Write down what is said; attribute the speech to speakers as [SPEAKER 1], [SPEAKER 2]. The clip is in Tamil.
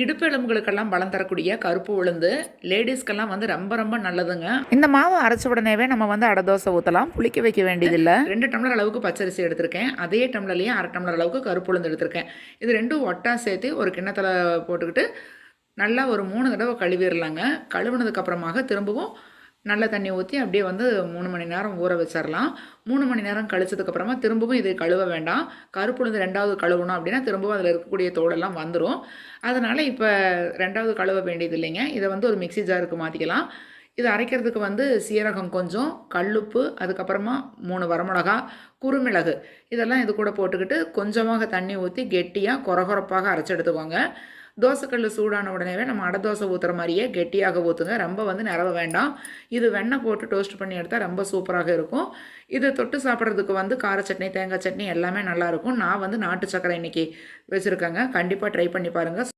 [SPEAKER 1] இடுப்பு எலும்புகளுக்கெல்லாம் பலம் தரக்கூடிய கருப்பு உளுந்து. லேடிஸ்க்கெல்லாம் வந்து ரொம்ப ரொம்ப நல்லதுங்க. இந்த மாவு அரைச்ச உடனேவே நம்ம வந்து அடை தோசை ஊற்றலாம் புளிக்க வைக்க வேண்டியதில்லை. ரெண்டு டம்ளர் அளவுக்கு பச்சரிசி எடுத்திருக்கேன். அதே டம்ளர்லேயே அரை டம்ளர் அளவுக்கு கருப்பு உளுந்து எடுத்திருக்கேன். இது ரெண்டும் ஒட்டா சேர்த்து ஒரு கிண்ணத்தில் போட்டுக்கிட்டு நல்லா ஒரு மூணு தடவை கழுவிடலாங்க கழுவுனதுக்கு அப்புறமாக திரும்பவும் நல்ல தண்ணி ஊற்றி அப்படியே வந்து மூணு மணி நேரம் ஊற வச்சிடலாம் மூணு மணி நேரம் கழிச்சதுக்கப்புறமா திரும்பவும் இதை கழுவ வேண்டாம். கருப்புளுந்து ரெண்டாவது கழுவணும் அப்படின்னா திரும்பவும் அதில் இருக்கக்கூடிய தோடெல்லாம் வந்துடும் அதனால் இப்போ ரெண்டாவது கழுவ வேண்டியது இல்லைங்க. இதை வந்து ஒரு மிக்ஸி ஜாருக்கு மாற்றிக்கலாம் இது அரைக்கிறதுக்கு வந்து சீரகம் கொஞ்சம் கல்லுப்பு அதுக்கப்புறமா மூணு வரமிளகா குறுமிளகு. இதெல்லாம் இது கூட போட்டுக்கிட்டு கொஞ்சமாக தண்ணி ஊற்றி கெட்டியாக கொரகொரப்பாக அரைச்சி எடுத்துக்கோங்க. தோசைக்கல் சூடான உடனேவே நம்ம அடை தோசை ஊற்றுற மாதிரியே கெட்டியாக ஊற்றுங்க ரொம்ப வந்து நிறவ வேண்டாம். இது வெண்ணெய் போட்டு டோஸ்ட் பண்ணி எடுத்தால் ரொம்ப சூப்பராக இருக்கும். இது தொட்டு சாப்பிட்றதுக்கு வந்து கார சட்னி தேங்காய் சட்னி எல்லாமே நல்லாயிருக்கும் நான் வந்து நாட்டு சக்கரை இன்றைக்கி வச்சுருக்கேங்க. கண்டிப்பாக ட்ரை பண்ணி பாருங்கள்